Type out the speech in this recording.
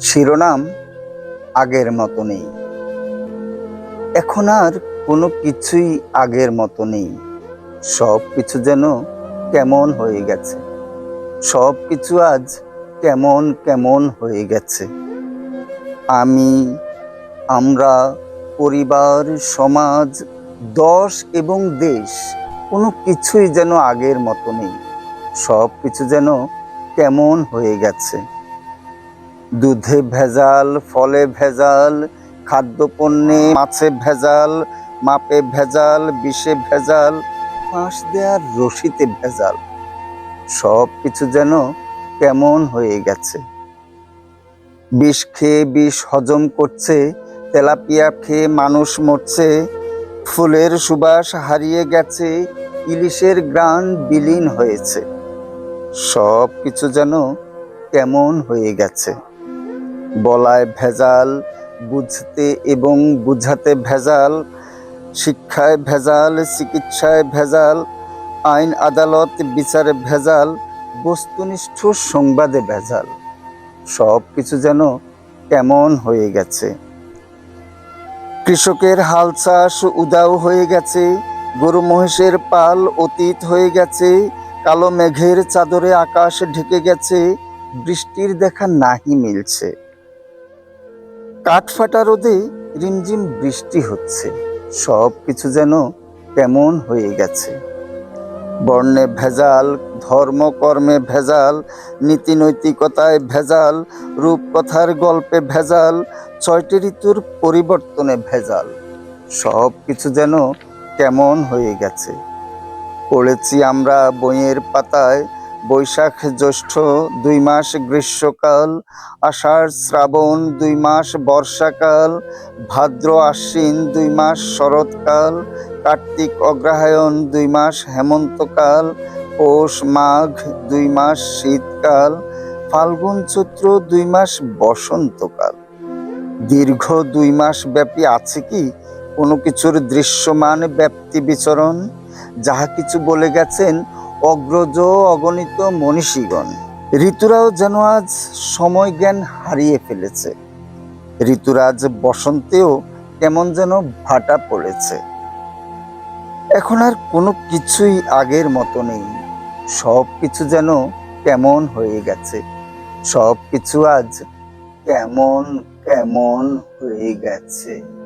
শিরোনাম আগের মতো নেই। এখন আর কোনো কিছুই আগের মতো নেই। সব কিছু যেন কেমন হয়ে গেছে। সব কিছু আজ কেমন কেমন হয়ে গেছে। আমি, আমরা, পরিবার, সমাজ, দশ এবং দেশ, কোনো কিছুই যেন আগের মতো নেই। সব কিছু যেন কেমন হয়ে গেছে। দুধে ভেজাল, ফলে ভেজাল, খাদ্যপণ্যে মাছে ভেজাল, মাপে ভেজাল, বিষে ভেজাল, ফাঁস দেওয়ার রশিতে ভেজাল। সব কিছু যেন কেমন হয়ে গেছে। বিষ খেয়ে বিষ হজম করছে, তেলাপিয়া খেয়ে মানুষ মরছে, ফুলের সুবাস হারিয়ে গেছে, ইলিশের গ্রান বিলীন হয়েছে। সব কিছু যেন কেমন হয়ে গেছে। বলায় ভেজাল, বুঝতে এবং বুঝাতে ভেজাল, শিক্ষায় ভেজাল, চিকিৎসায় ভেজাল, আইন আদালত, বিচারে ভেজাল, বস্তুনিষ্ঠ সংবাদে ভেজাল। সব কিছু যেন কেমন হয়ে গেছে। কৃষকের হাল চাষ উদাও হয়ে গেছে, গরু মহিষের পাল অতীত হয়ে গেছে, কালো মেঘের চাদরে আকাশ ঢেকে গেছে, বৃষ্টির দেখা নাহি মিলছে। কাঠফাটা রোদে রিমঝিম বৃষ্টি হচ্ছে। সব কিছু যেন কেমন হয়ে গেছে। বর্ণে ভেজাল ধর্ম কর্মে ভেজাল নীতি নৈতিকতায় ভেজাল, রূপকথার গল্পে ভেজাল, ছয়টি ঋতুর পরিবর্তনে ভেজাল। সব কিছু যেন কেমন হয়ে গেছে। পড়েছি আমরা বইয়ের পাতায় বৈশাখ জ্যৈষ্ঠ দুই মাস গ্রীষ্মকাল, আষাঢ় শ্রাবণ দুই মাস বর্ষাকাল, ভাদ্র আশ্বিন দুই মাস শরৎকাল, কার্তিক অগ্রহায়ণ দুই মাস হেমন্তকাল, পৌষ মাঘ দুই মাস শীতকাল, ফাল্গুন চৈত্র দুই মাস বসন্তকাল। দীর্ঘ দুই মাস ব্যাপী আছে কি কোনো কিছুর দৃশ্যমান ব্যাপ্তি বিচরণ? যাহা কিছু বলে গেছেন অগ্রজ অগণিত মনীষীগণ। ঋতুরাও যেন আজ সময় জ্ঞান হারিয়ে ফেলেছে। ঋতুরাজ বসন্তেও কেমন যেন ভাটা পড়েছে। এখন আর কোনো কিছুই আগের মতো নেই। সব কিছু যেন কেমন হয়ে গেছে। সব কিছু আজ কেমন কেমন হয়ে গেছে।